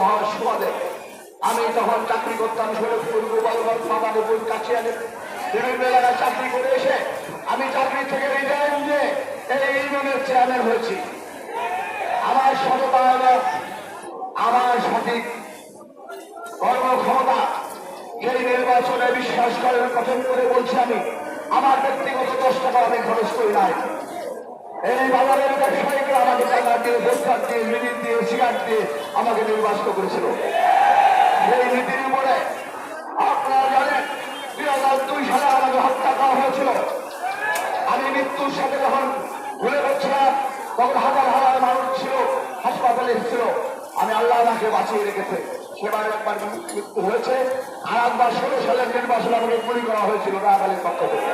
হওয়ার আমি তখন চাকরি করতাম শরীরপুর গোপালগঞ্জ মাদারীপুর এলাকায় চাকরি করে এসে আমি চাকরি থেকে রিটায়ার নিয়ে এই ইউনিয়নের চেয়ারম্যান হয়েছি। আমার সততা আমার সঠিক কর্মক্ষমতা, এই নির্বাচনে বিশ্বাস করেন কথন করে বলছি আমি, আমার ব্যক্তিগত দশ টাকা আমি খরচ করি নাই। এই বাজারের ব্যবসায়ীরা আমাকে টাকা দিয়ে ভোটকার দিয়ে, মিনিট দিয়ে সিগারেট দিয়ে আমাকে নির্বাচিত করেছিল। সেই নীতির উপরে আপনারা জানেন, দুই হাজার দুই সালে আমাকে হত্যা করা হয়েছিল। আমি মৃত্যুর সাথে যখন ঘুরে করছিলাম তখন হাজার হাজার মানুষ ছিল, হাসপাতালে ছিল আমি আল্লাহ আমাকে বাঁচিয়ে রেখেছে। সেবার একবার মৃত্যু হয়েছে। আর একবার ষোলো সালের নির্বাচন আমাকে গুলি করা হয়েছিল রাগালের পক্ষ থেকে।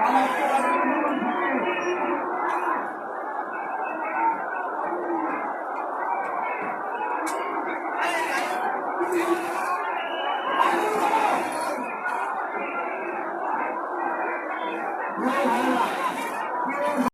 No, no, no.